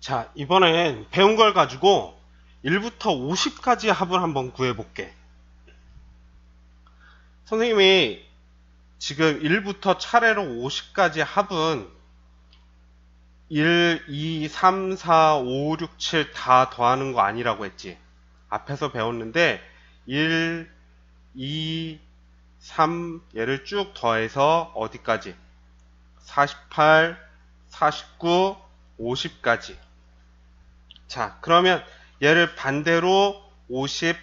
자, 이번엔 배운 걸 가지고 1부터 50까지 합을 한번 구해볼게. 선생님이 지금 1부터 차례로 50까지 합은 1, 2, 3, 4, 5, 6, 7 다 더하는 거 아니라고 했지. 앞에서 배웠는데 1, 2, 3 얘를 쭉 더해서 어디까지? 48, 49, 50까지. 자, 그러면 얘를 반대로 50,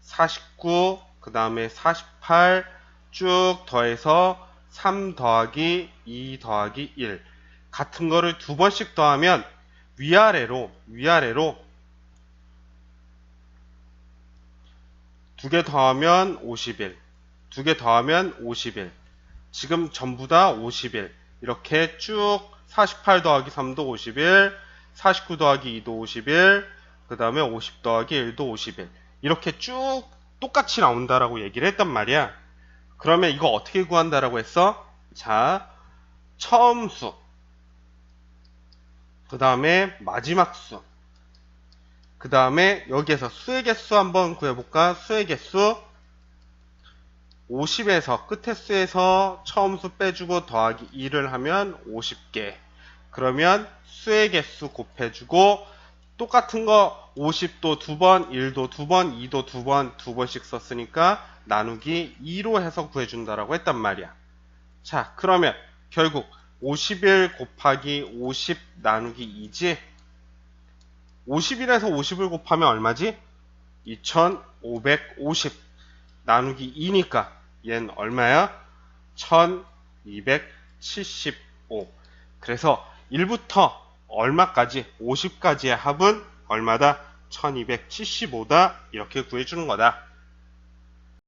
49, 그 다음에 48 쭉 더해서 3 더하기 2 더하기 1. 같은 거를 두 번씩 더하면 위아래로, 위아래로 두 개 더하면 51. 두 개 더하면 51. 지금 전부 다 51. 이렇게 쭉48 더하기 3도 51, 49 더하기 2도 51, 그 다음에 50 더하기 1도 51. 이렇게 쭉 똑같이 나온다라고 얘기를 했단 말이야. 그러면 이거 어떻게 구한다라고 했어? 자, 처음 수. 그 다음에 마지막 수. 그 다음에 여기에서 수의 개수 한번 구해볼까? 수의 개수. 50에서 끝의 수에서 처음 수 빼주고 더하기 2를 하면 50개. 그러면 수의 개수 곱해주고 똑같은 거 50도 두 번, 1도 두 번, 2도 두 번, 두 번씩 썼으니까 나누기 2로 해서 구해준다라고 했단 말이야. 자, 그러면 결국 51 곱하기 50 나누기 2지? 50일에서 50을 곱하면 얼마지? 2550 나누기 2니까 얘는 얼마야? 1275 그래서 1부터 얼마까지? 50까지의 합은 얼마다? 1275다 이렇게 구해주는 거다